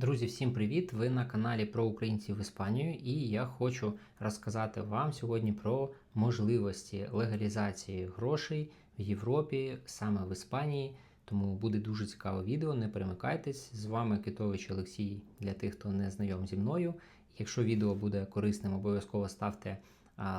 Друзі, всім привіт! Ви на каналі про українців в Іспанію, і я хочу розказати вам сьогодні про можливості легалізації грошей в Європі, саме в Іспанії. Тому буде дуже цікаве відео. Не перемикайтесь. З вами Китович Олексій для тих, хто не знайом зі мною. Якщо відео буде корисним, обов'язково ставте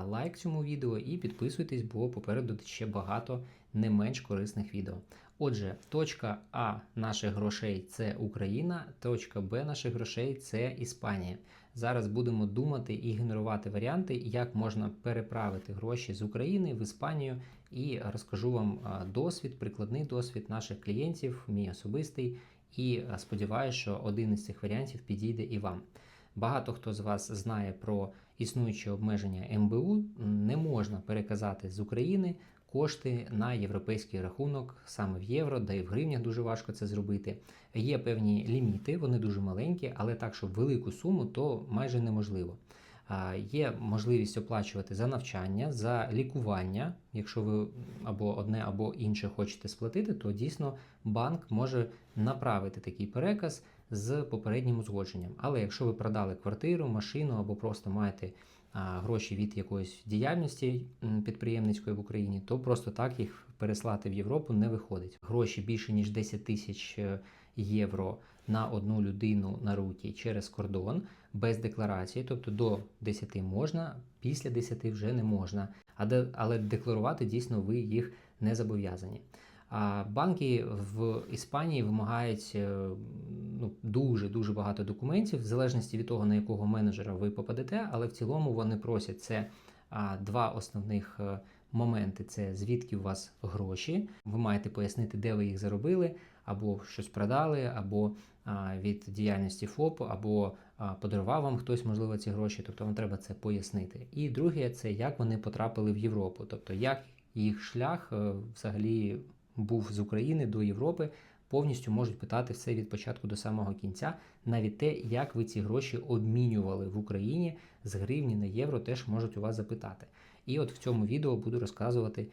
лайк цьому відео і підписуйтесь, бо попереду ще багато не менш корисних відео. Отже, точка А наших грошей це Україна, точка Б наших грошей це Іспанія. Зараз будемо думати і генерувати варіанти, як можна переправити гроші з України в Іспанію, і розкажу вам досвід, прикладний досвід наших клієнтів, мій особистий. І сподіваюся, що один із цих варіантів підійде і вам. Багато хто з вас знає про існуючі обмеження МБУ. Не можна переказати з України кошти на європейський рахунок саме в євро, де і в гривнях дуже важко це зробити. Є певні ліміти, вони дуже маленькі, але так, щоб велику суму, то майже неможливо. Є можливість оплачувати за навчання, за лікування. Якщо ви або одне, або інше хочете сплатити, то дійсно банк може направити такий переказ з попереднім узгодженням. Але якщо ви продали квартиру, машину або просто маєте гроші від якоїсь діяльності підприємницької в Україні, то просто так їх переслати в Європу не виходить. Гроші більше ніж 10 тисяч е, євро на одну людину на руки через кордон без декларації, тобто до 10 можна, після 10 вже не можна. Але декларувати дійсно ви їх не зобов'язані. А банки в Іспанії вимагають е, ну, дуже дуже багато документів, в залежності від того, на якого менеджера ви попадете, але в цілому вони просять це два основних е, моменти: це звідки у вас гроші. Ви маєте пояснити, де ви їх заробили, або щось продали, або від діяльності ФОП, або подарував вам хтось, можливо, ці гроші. Тобто вам треба це пояснити. І друге, це як вони потрапили в Європу, тобто як їх шлях е, взагалі був з України до Європи, повністю можуть питати все від початку до самого кінця. Навіть те, як ви ці гроші обмінювали в Україні з гривні на євро, теж можуть у вас запитати. І от в цьому відео буду розказувати.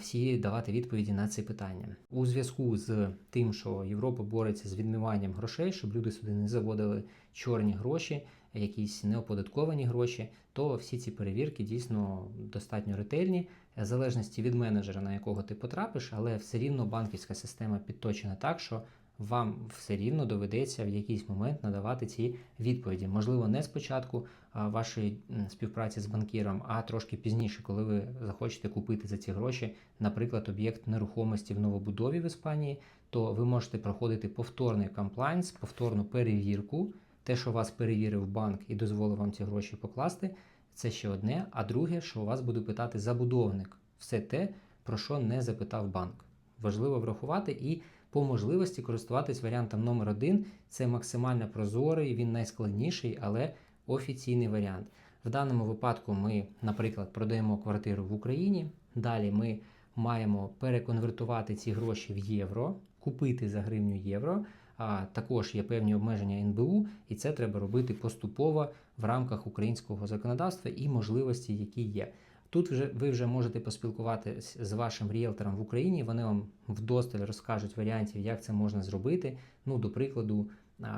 Всі давати відповіді на ці питання у зв'язку з тим, що Європа бореться з відмиванням грошей, щоб люди сюди не заводили чорні гроші якісь неоподатковані гроші, то всі ці перевірки дійсно достатньо ретельні, в залежності від менеджера, на якого ти потрапиш, але все рівно банківська система підточена так, що вам все рівно доведеться в якийсь момент надавати ці відповіді. Можливо, не спочатку вашої співпраці з банкіром, а трошки пізніше, коли ви захочете купити за ці гроші, наприклад, об'єкт нерухомості в новобудові в Іспанії, то ви можете проходити повторний комплайнс, повторну перевірку. Те, що вас перевірив банк і дозволив вам ці гроші покласти, це ще одне. А друге, що у вас буде питати забудовник, все те, про що не запитав банк. Важливо врахувати і по можливості користуватись варіантом номер один. Це максимально прозорий, він найскладніший, але офіційний варіант. В даному випадку ми, наприклад, продаємо квартиру в Україні. Далі ми маємо переконвертувати ці гроші в євро, купити за гривню євро. А також є певні обмеження НБУ, і це треба робити поступово в рамках українського законодавства і можливості, які є. Тут вже ви вже можете поспілкуватися з вашим ріелтором в Україні. Вони вам вдосталь розкажуть варіантів, як це можна зробити. Ну, до прикладу,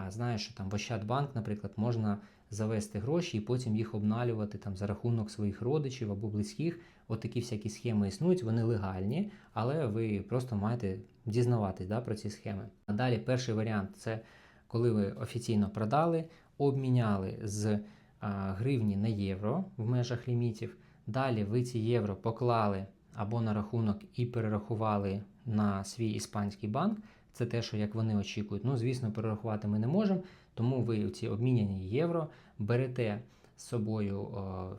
знаєш, що там в Ощадбанк, наприклад, можна завести гроші і потім їх обналювати там за рахунок своїх родичів або близьких. От всякі схеми існують, вони легальні, але ви просто маєте дізнаватись да, про ці схеми. А далі перший варіант це коли ви офіційно продали, обміняли з а, гривні на євро в межах лімітів. Далі ви ці євро поклали або на рахунок і перерахували на свій іспанський банк. Це те, що як вони очікують. Ну, звісно, перерахувати ми не можемо, тому ви ці обміняні євро берете з собою о,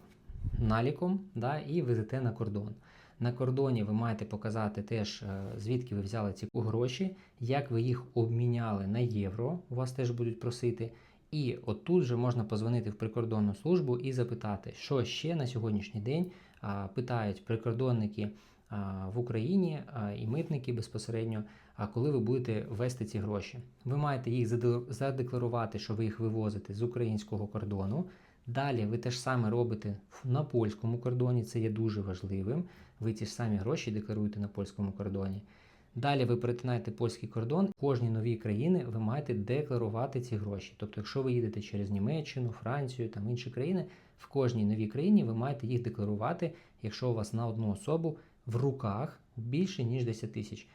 наліком да, і везете на кордон. На кордоні ви маєте показати теж, е, звідки ви взяли ці гроші, як ви їх обміняли на євро, у вас теж будуть просити. І отут вже можна позвонити в прикордонну службу і запитати, що ще на сьогоднішній день питають прикордонники в Україні і митники безпосередньо, коли ви будете ввести ці гроші. Ви маєте їх задекларувати, що ви їх вивозите з українського кордону. Далі ви те ж саме робите на польському кордоні, це є дуже важливим. Ви ті ж самі гроші декларуєте на польському кордоні. Далі ви перетинаєте польський кордон. Кожній новій країни ви маєте декларувати ці гроші. Тобто, якщо ви їдете через Німеччину, Францію там інші країни, в кожній новій країні ви маєте їх декларувати, якщо у вас на одну особу в руках більше ніж 10 тисяч.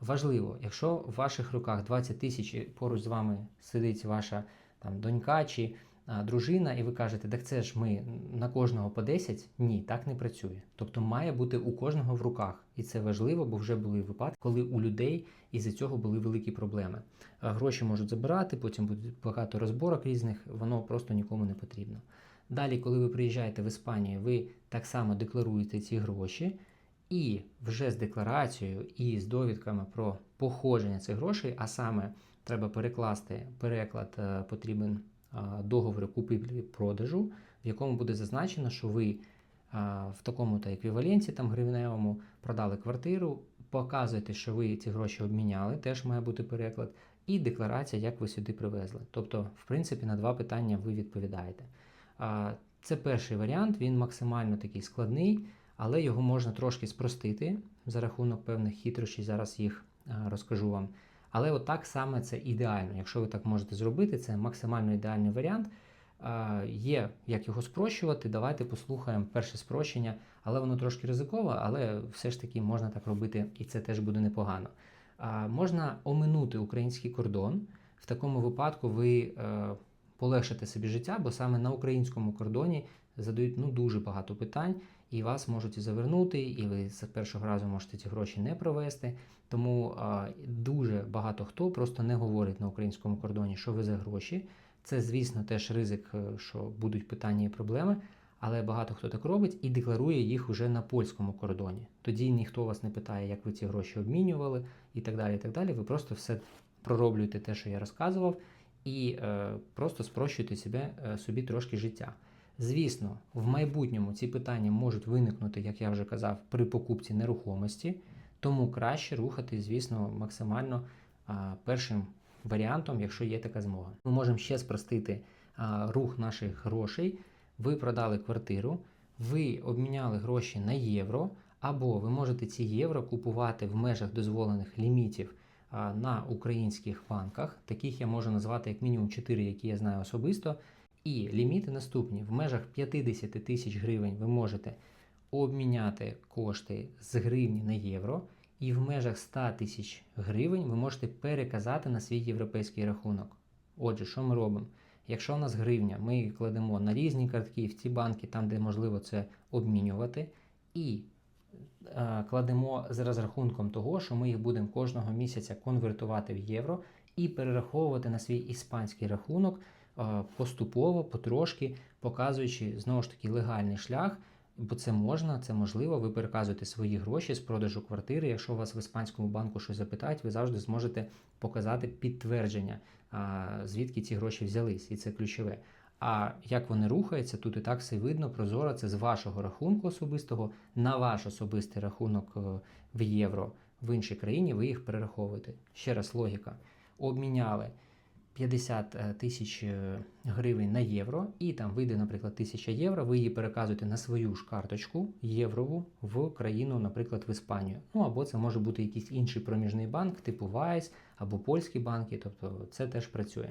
Важливо, якщо в ваших руках 20 тисяч і поруч з вами сидить ваша там донька чи а, дружина, і ви кажете, так це ж ми на кожного по 10, ні, так не працює. Тобто має бути у кожного в руках. І це важливо, бо вже були випадки, коли у людей із-за цього були великі проблеми. Гроші можуть забирати, потім буде багато розборок різних, воно просто нікому не потрібно. Далі, коли ви приїжджаєте в Іспанію, ви так само декларуєте ці гроші. І вже з декларацією і з довідками про походження цих грошей, а саме треба перекласти переклад е, потрібен е, договору купівлі-продажу, в якому буде зазначено, що ви е, в такому-то еквіваленті там гривневому продали квартиру, показуєте, що ви ці гроші обміняли, теж має бути переклад, і декларація, як ви сюди привезли. Тобто, в принципі, на два питання ви відповідаєте. Це перший варіант, він максимально такий складний але його можна трошки спростити за рахунок певних хитрощів, зараз їх розкажу вам. Але отак саме це ідеально. Якщо ви так можете зробити, це максимально ідеальний варіант. Є як його спрощувати. Давайте послухаємо перше спрощення, але воно трошки ризикове, але все ж таки можна так робити, і це теж буде непогано. Можна оминути український кордон. В такому випадку ви е, полегшите собі життя, бо саме на українському кордоні задають ну, дуже багато питань і вас можуть завернути, і ви з першого разу можете ці гроші не провести. Тому а, дуже багато хто просто не говорить на українському кордоні, що ви за гроші. Це, звісно, теж ризик, е, що будуть питання і проблеми, але багато хто так робить і декларує їх уже на польському кордоні. Тоді ніхто вас не питає, як ви ці гроші обмінювали, і так далі. і так далі. Ви просто все пророблюєте те, що я розказував, і е, просто спрощуєте себе, е, собі трошки життя. Звісно, в майбутньому ці питання можуть виникнути, як я вже казав, при покупці нерухомості, тому краще рухати, звісно, максимально а, першим варіантом, якщо є така змога. Ми можемо ще спростити а, рух наших грошей. Ви продали квартиру, ви обміняли гроші на євро, або ви можете ці євро купувати в межах дозволених лімітів на українських банках. Таких я можу назвати як мінімум 4, які я знаю особисто. І ліміти наступні: в межах 50 тисяч гривень ви можете обміняти кошти з гривні на євро, і в межах 100 тисяч гривень ви можете переказати на свій європейський рахунок. Отже, що ми робимо? Якщо у нас гривня, ми її кладемо на різні картки в ті банки, там, де можливо це обмінювати, і е, кладемо з розрахунком того, що ми їх будемо кожного місяця конвертувати в євро і перераховувати на свій іспанський рахунок поступово, потрошки, показуючи знову ж таки легальний шлях. Бо це можна, це можливо. Ви переказуєте свої гроші з продажу квартири. Якщо вас в іспанському банку щось запитають, ви завжди зможете показати підтвердження, звідки ці гроші взялись, і це ключове. А як вони рухаються, тут і так все видно, прозоро, це з вашого рахунку особистого на ваш особистий рахунок е, в євро в іншій країні, ви їх перераховуєте. Ще раз логіка. Обміняли. 50 е, тисяч е, гривень на євро, і там вийде, наприклад, 1000 євро, ви її переказуєте на свою ж карточку єврову в країну, наприклад, в Іспанію. Ну або це може бути якийсь інший проміжний банк, типу Вайс або польські банки, тобто це теж працює.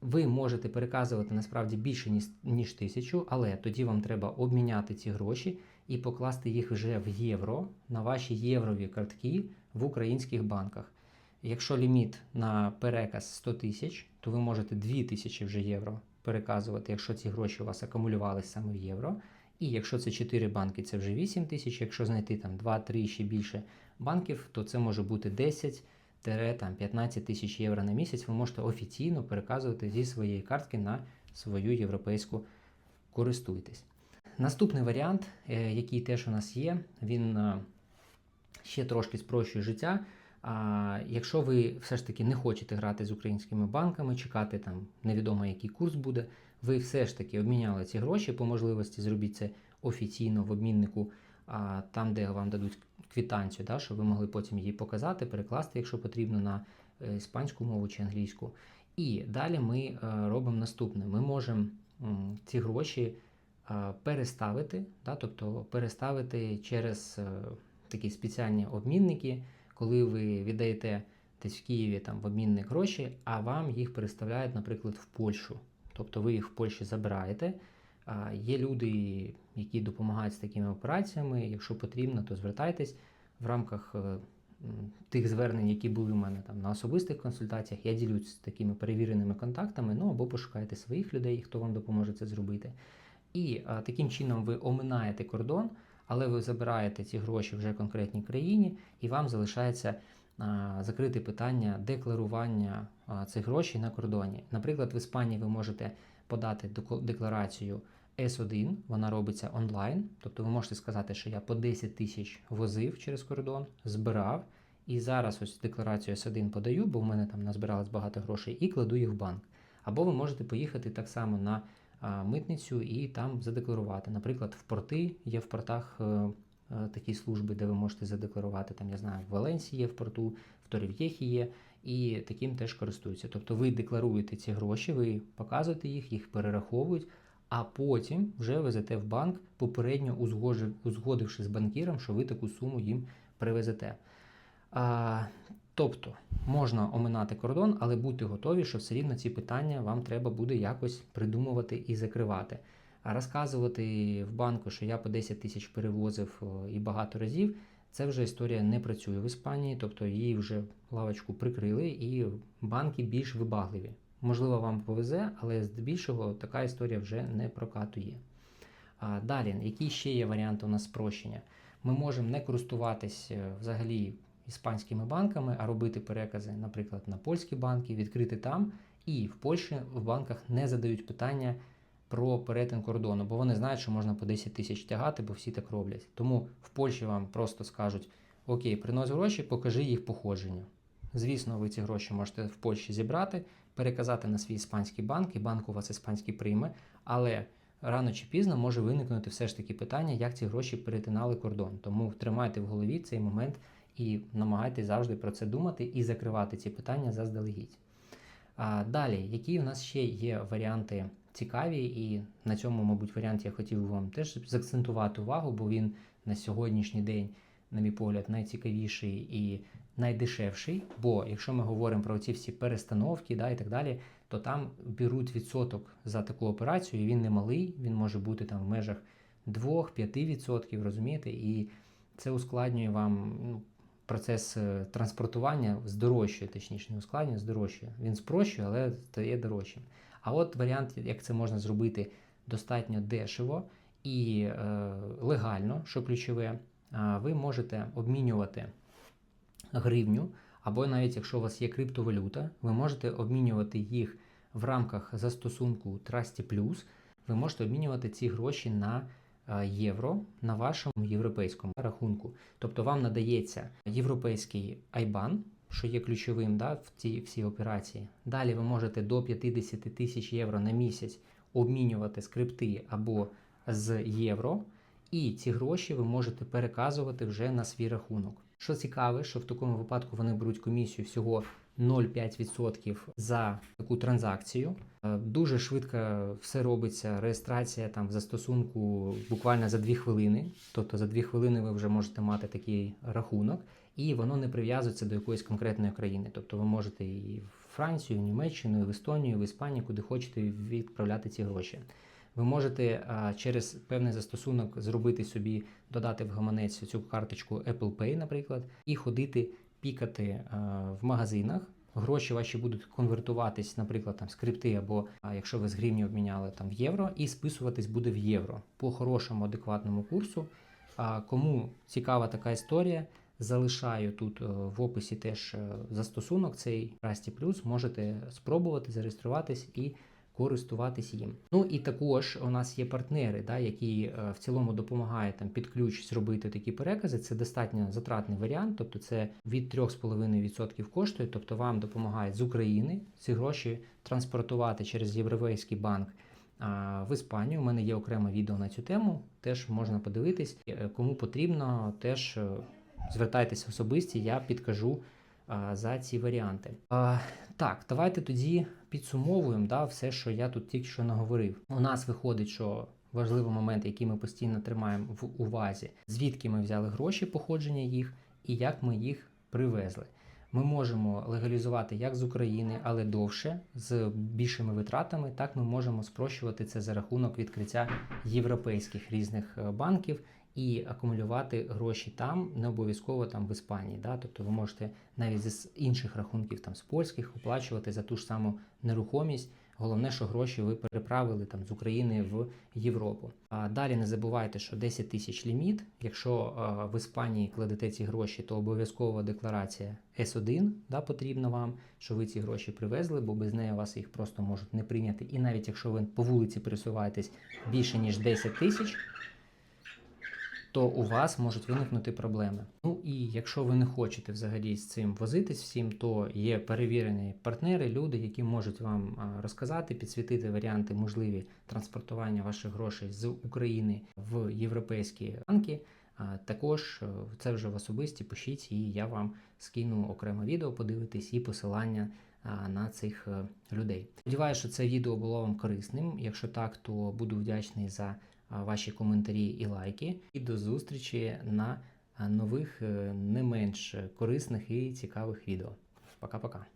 Ви можете переказувати насправді більше ніж тисячу, але тоді вам треба обміняти ці гроші і покласти їх вже в євро на ваші єврові картки в українських банках. Якщо ліміт на переказ 100 тисяч, то ви можете 2 тисячі вже євро переказувати, якщо ці гроші у вас акумулювалися саме в євро. І якщо це 4 банки, це вже 8 тисяч. Якщо знайти там 2-3 ще більше банків, то це може бути 10-15 тисяч євро на місяць. Ви можете офіційно переказувати зі своєї картки на свою європейську користуйтесь. Наступний варіант, е, який теж у нас є, він е, ще трошки спрощує життя. А якщо ви все ж таки не хочете грати з українськими банками, чекати там невідомо який курс буде, ви все ж таки обміняли ці гроші по можливості, зробіть це офіційно в обміннику, а, там, де вам дадуть квітанцію, да, щоб ви могли потім її показати, перекласти, якщо потрібно, на е, іспанську мову чи англійську. І далі ми е, робимо наступне: ми можемо ці гроші е, переставити, да, тобто переставити через такі спеціальні обмінники коли ви віддаєте десь в Києві там в обмінник гроші, а вам їх переставляють, наприклад, в Польщу. Тобто ви їх в Польщі забираєте. Є люди, які допомагають з такими операціями. Якщо потрібно, то звертайтесь в рамках е, тих звернень, які були в мене там на особистих консультаціях. Я ділюсь такими перевіреними контактами. Ну або пошукайте своїх людей, хто вам допоможе це зробити. І а, таким чином ви оминаєте кордон, але ви забираєте ці гроші вже конкретній країні, і вам залишається закрити питання декларування цих грошей на кордоні. Наприклад, в Іспанії ви можете подати декларацію S1, вона робиться онлайн. Тобто ви можете сказати, що я по 10 тисяч возив через кордон, збирав, і зараз ось декларацію S1 подаю, бо в мене там назбиралось багато грошей, і кладу їх в банк. Або ви можете поїхати так само на митницю і там задекларувати. Наприклад, в порти є в портах е, е, такі служби, де ви можете задекларувати. Там я знаю, в Валенсії є в порту, в Торів'єхі є, і таким теж користуються. Тобто ви декларуєте ці гроші, ви показуєте їх, їх перераховують, а потім вже везете в банк, попередньо узгодивши з банкіром, що ви таку суму їм привезете. А, тобто можна оминати кордон, але будьте готові, що все рівно ці питання вам треба буде якось придумувати і закривати. А розказувати в банку, що я по 10 тисяч перевозив і багато разів, це вже історія не працює в Іспанії, тобто її вже лавочку прикрили, і банки більш вибагливі. Можливо, вам повезе, але здебільшого така історія вже не прокатує. А, далі, які ще є варіанти у нас спрощення? Ми можемо не користуватись е, взагалі іспанськими банками, а робити перекази, наприклад, на польські банки, відкрити там, і в Польщі в банках не задають питання про перетин кордону, бо вони знають, що можна по 10 тисяч тягати, бо всі так роблять. Тому в Польщі вам просто скажуть: Окей, принось гроші, покажи їх походження. Звісно, ви ці гроші можете в Польщі зібрати, переказати на свій іспанський банк, і банк у вас іспанський прийме, але рано чи пізно може виникнути все ж таки питання, як ці гроші перетинали кордон. Тому тримайте в голові цей момент і намагайтесь завжди про це думати і закривати ці питання заздалегідь. А, далі, які у нас ще є варіанти цікаві, і на цьому, мабуть, варіанті я хотів би вам теж заакцентувати увагу, бо він на сьогоднішній день, на мій погляд, найцікавіший і найдешевший. Бо якщо ми говоримо про ці всі перестановки да, і так далі, то там беруть відсоток за таку операцію, і він не малий, він може бути там в межах 2-5%, розумієте, і це ускладнює вам ну, процес е, транспортування, здорожчує, точніше, не ускладнює, здорожчує. Він спрощує, але стає дорожчим. А от варіант, як це можна зробити достатньо дешево і е, легально, що ключове, ви можете обмінювати гривню, або навіть якщо у вас є криптовалюта, ви можете обмінювати їх в рамках застосунку Trusty ви можете обмінювати ці гроші на євро на вашому європейському рахунку. Тобто вам надається європейський IBAN, що є ключовим да, в цій всій операції. Далі ви можете до 50 тисяч євро на місяць обмінювати скрипти або з євро, і ці гроші ви можете переказувати вже на свій рахунок. Що цікаве, що в такому випадку вони беруть комісію всього 0,5% за таку транзакцію. Е, Дуже швидко все робиться. Реєстрація там в застосунку буквально за 2 хвилини. Тобто за 2 хвилини ви вже можете мати такий рахунок, і воно не прив'язується до якоїсь конкретної країни. Тобто ви можете і в Францію, і в Німеччину, і в Естонію, і в Іспанію, куди хочете відправляти ці гроші. Ви можете а, через певний застосунок зробити собі, додати в гаманець цю карточку Apple Pay, наприклад, і ходити пікати в магазинах. Гроші ваші будуть конвертуватись, наприклад, там скрипти, або а, якщо ви з гривні обміняли там в євро, і списуватись буде в євро по хорошому адекватному курсу. А кому цікава така історія, залишаю тут е, в описі теж е, застосунок цей Rasty Plus. Можете спробувати зареєструватись і користуватись їм. Ну і також у нас є партнери, да, які е, в цілому допомагають там під ключ зробити такі перекази. Це достатньо затратний варіант, тобто це від 3,5% коштує, тобто вам допомагають з України ці гроші транспортувати через Європейський банк. В Іспанію у мене є окреме відео на цю тему, теж можна подивитись. Е, Кому потрібно, теж е, звертайтесь особисті, я підкажу за ці варіанти. Так, давайте тоді підсумовуємо да, все, що я тут тільки що наговорив. У нас виходить, що важливий момент, який ми постійно тримаємо в увазі, звідки ми взяли гроші, походження їх, і як ми їх привезли. Ми можемо легалізувати як з України, але довше, з більшими витратами. Так ми можемо спрощувати це за рахунок відкриття європейських різних е, банків і акумулювати гроші там, не обов'язково там в Іспанії. Да? Тобто ви можете навіть з інших рахунків, там з польських, оплачувати за ту ж саму нерухомість. Головне, що гроші ви переправили там з України в Європу. А далі не забувайте, що 10 тисяч ліміт. Якщо е, в Іспанії кладете ці гроші, то обов'язкова декларація С1 да, потрібна вам, що ви ці гроші привезли, бо без неї вас їх просто можуть не прийняти. І навіть якщо ви по вулиці пересуваєтесь більше ніж 10 тисяч, то у вас можуть виникнути проблеми. Ну і якщо ви не хочете взагалі з цим возитись всім, то є перевірені партнери, люди, які можуть вам розказати, підсвітити варіанти можливі транспортування ваших грошей з України в європейські банки. Також е, це вже в особисті пишіть, і я вам скину окреме відео, подивитись і посилання на цих е, людей. Сподіваюся, що це відео було вам корисним. Якщо так, то буду вдячний за ваші коментарі і лайки. І до зустрічі на нових е, не менш корисних і цікавих відео. Пока-пока.